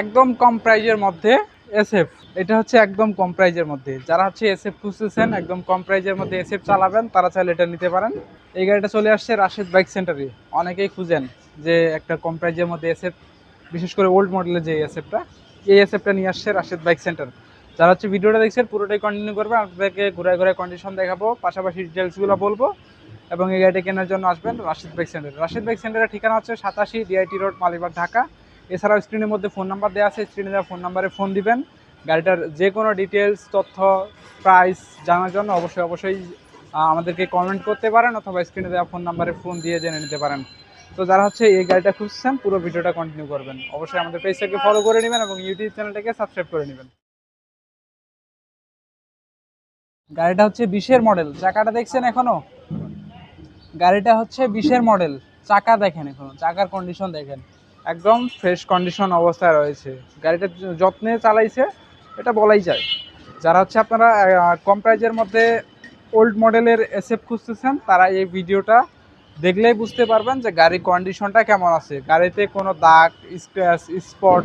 একদম কম প্রাইজের মধ্যে এসএফ এটা হচ্ছে একদম কম প্রাইজের মধ্যে। যারা হচ্ছে এসএফ খুঁজতেছেন, একদম কম প্রাইজের মধ্যে এসএফ চালাবেন, তারা চাইলে এটা নিতে পারেন। এই গাড়িটা চলে আসছে রাশেদ বাইক সেন্টারে অনেকেই খুঁজেন যে একটা কম প্রাইজের মধ্যে এসএফ বিশেষ করে ওল্ড মডেলের যে এসএফটা এই এসএফটা নিয়ে আসছে রাশেদ বাইক সেন্টার যারা হচ্ছে ভিডিওটা দেখছেন, পুরোটাই কন্টিনিউ করবে, আপনাদেরকে ঘুরে ঘুরে কন্ডিশন দেখাবো, পাশাপাশি ডিটেলসগুলো বলব, এবং এই গাড়িটা কেনার জন্য আসবেন Rashid bike center Rashid bike সেন্টারের ঠিকানা হচ্ছে সাতাশি ডিআইটি রোড মালিবাগ, ঢাকা। এছাড়াও স্ক্রিনের মধ্যে ফোন নাম্বার দেওয়া আছে স্ক্রিনে দেওয়া ফোন নাম্বারে ফোন দিবেন, গাড়িটার যে কোনো ডিটেলস তথ্য প্রাইস জানার জন্য অবশ্যই অবশ্যই আমাদেরকে কমেন্ট করতে পারেন অথবা স্ক্রিনে দেওয়া ফোন নাম্বারে ফোন দিয়ে জেনে নিতে পারেন। তো যারা হচ্ছে এই গাড়িটা খুঁজছেন, পুরো ভিডিওটা কন্টিনিউ করবেন। অবশ্যই আমাদের পেজটাকে ফলো করে নেবেন এবং ইউটিউব চ্যানেলটাকে সাবস্ক্রাইব করে নেবেন। গাড়িটা হচ্ছে বিশের মডেল চাকাটা দেখছেন এখনও? গাড়িটা হচ্ছে বিশের মডেল চাকা দেখেন এখনও। চাকার কন্ডিশন দেখেন। একদম ফ্রেশ কন্ডিশন অবস্থায় রয়েছে। গাড়িটা যত্নে চালাইছে, এটা বলাই যায়। যারা হচ্ছে আপনারা কম প্রাইজের মধ্যে ওল্ড মডেলের এসএফ খুঁজতেছেন, তারা এই ভিডিওটা দেখলেই বুঝতে পারবেন যে গাড়ির কন্ডিশনটা কেমন আছে। গাড়িতে কোনো দাগ স্ক্র্যাচ স্পট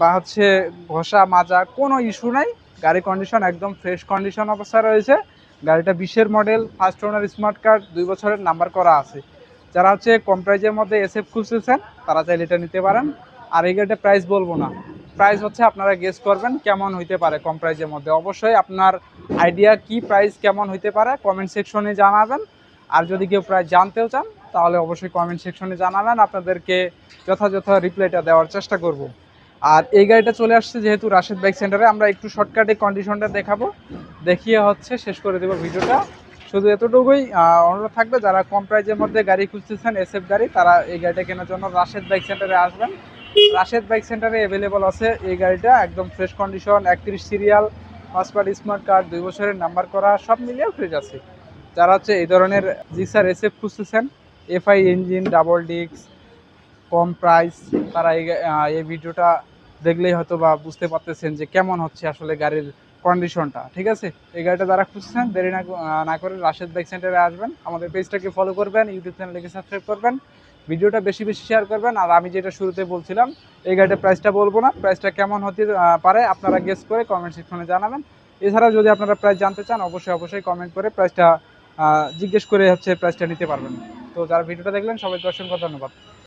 বা হচ্ছে ঘষা, মাজা কোনো ইস্যু নাই। গাড়ির কন্ডিশন একদম ফ্রেশ কন্ডিশন অবস্থায় রয়েছে। গাড়িটা বিশের model first owner smart card দুই বছরের নাম্বার করা আছে। যারা হচ্ছে কম প্রাইজের মধ্যে এসএফ খুঁজতেছেন, তারা চাইলে এটা নিতে পারেন। আর এই গাড়িটা প্রাইস বলব না। প্রাইস হচ্ছে আপনারা গেস করবেন কেমন হইতে পারে কম প্রাইজের মধ্যে। অবশ্যই আপনার আইডিয়া কি প্রাইস কেমন হইতে পারে কমেন্ট সেকশনে জানাবেন। আর যদি কেউ প্রাইস জানতেও চান, তাহলে অবশ্যই কমেন্ট সেকশনে জানাবেন। আপনাদেরকে যথাযথ রিপ্লাইটা দেওয়ার চেষ্টা করব। আর এই গাড়িটা চলে আসছে যেহেতু রাশেদ বাইক সেন্টারে আমরা একটু শর্টকাটে কন্ডিশনটা দেখাবো। দেখিয়ে হচ্ছে শেষ করে দেবো ভিডিওটা। শুধু এতটুকুই অনুরোধ থাকবে যারা কম প্রাইজের মধ্যে গাড়ি খুঁজতেছেন এসএফ গাড়ি, তারা এই গাড়িটা কেনার জন্য রাশেদ বাইক সেন্টারে আসবেন। রাশেদ বাইক সেন্টারে অ্যাভেলেবল আছে এই গাড়িটা, একদম ফ্রেশ কন্ডিশন একত্রিশ serial first party smart card দুই বছরের নাম্বার করা, সব মিলিয়ে ফ্রেশ আছে। যারা হচ্ছে এই ধরনের জিক্সার এসএফ খুঁজতেছেন এফআই ইঞ্জিন ডাবল ডিক্স কম প্রাইস তারা এই ভিডিওটা দেখলেই হয়তো বা বুঝতে পারতেছেন যে কেমন হচ্ছে আসলে গাড়ির কন্ডিশনটা ঠিক আছে? এই গাড়িটা যারা খুঁজছেন, দেরি না না করে রাশেদ বাইক সেন্টারে আসবেন। আমাদের পেজটাকে ফলো করবেন ইউটিউব চ্যানেলটাকে সাবস্ক্রাইব করবেন। ভিডিওটা বেশি বেশি শেয়ার করবেন। আর আমি যেটা শুরুতে বলছিলাম, এই গাড়িটার প্রাইসটা বলব না। প্রাইসটা কেমন হতে পারে আপনারা গেস করে কমেন্ট সেকশনে জানাবেন। এছাড়াও যদি আপনারা প্রাইস জানতে চান, অবশ্যই অবশ্যই কমেন্ট করে প্রাইসটা জিজ্ঞেস করে হচ্ছে প্রাইসটা নিতে পারবেন। তো যারা ভিডিওটা দেখলেন, সবাইকে অসংখ্য ধন্যবাদ।